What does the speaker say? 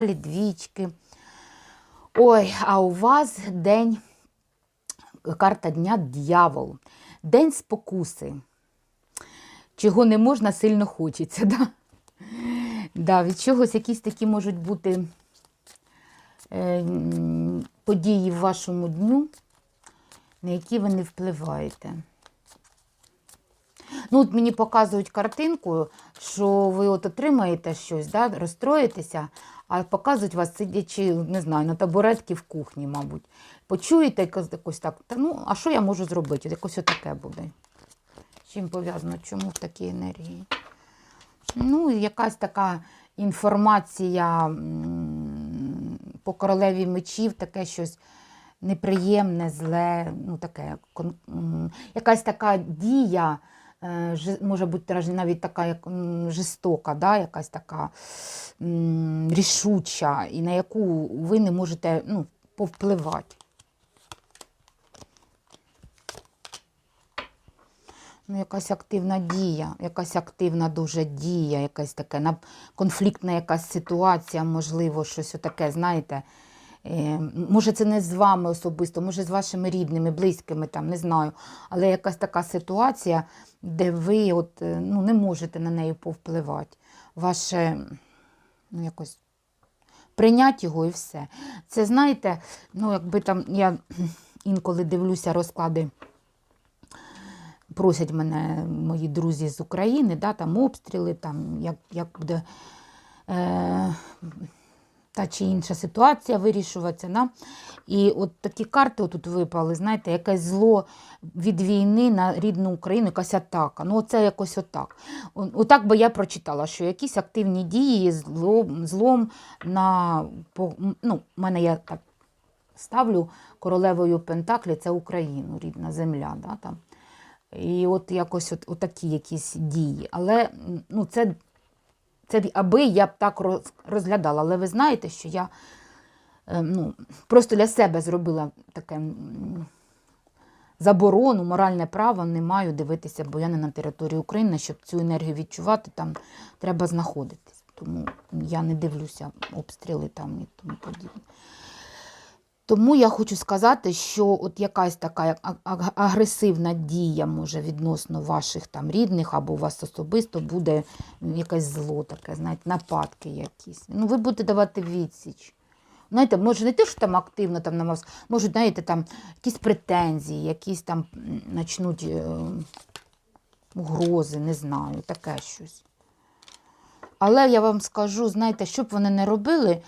двічки. Ой, а у вас день, карта дня дьявол. День спокуси. Чого не можна, сильно хочеться. Да? Да, від чогось якісь такі можуть бути е, події в вашому дню, на які ви не впливаєте. Ну, от мені показують картинку, що ви от отримаєте щось, да, розстроїтеся, а показують вас, сидячи, не знаю, на табуретці в кухні, мабуть. Почуєте якось, так, та ну, а що я можу зробити? Якось отаке буде. Чим пов'язано? Чому в такій енергії? Ну, якась така інформація по королеві мечів, таке щось неприємне, зле, ну таке, якась така дія, може бути навіть- така як жорстока, да, якась така рішуча, і на яку ви не можете ну, повпливати. Ну, якась активна дія, якась активна дуже дія, якась таке конфліктна якась ситуація, можливо, щось отаке, знаєте. Е, може, це не з вами особисто, може, з вашими рідними, близькими, там, не знаю. Але якась така ситуація, де ви от, е, ну, не можете на неї повпливати. Ваше ну, якось прийняти його і все. Це, знаєте, ну, якби там я інколи дивлюся розклади просять мене мої друзі з України, да, там обстріли, там, як, як буде е, та чи інша ситуація вирішуватися. Да? І от такі карти тут випали, знаєте, якесь зло від війни на рідну Україну, якась атака. Ну, це якось отак. Отак би я прочитала, що якісь активні дії злом, злом на ну, мене я так ставлю королевою Пентаклі, це Україну, рідна земля. Да, там. І от якось от, отакі якісь дії. Але ну, це, це аби я б так розглядала. Але ви знаєте, що я е, ну, просто для себе зробила таке заборону, моральне право не маю дивитися, бо я не на території України, щоб цю енергію відчувати, там треба знаходитись. Тому я не дивлюся обстріли там і тому подібне. Тому я хочу сказати, що от якась така агресивна дія може відносно ваших там рідних або у вас особисто буде якесь зло таке, знаєте, нападки якісь. Ну, ви будете давати відсіч. Знаєте, може не те, що там активно там на вас, можуть, знаєте, там якісь претензії, якісь там м, начнуть е, угрози, не знаю, таке щось. Але я вам скажу, знаєте, що б вони не робили,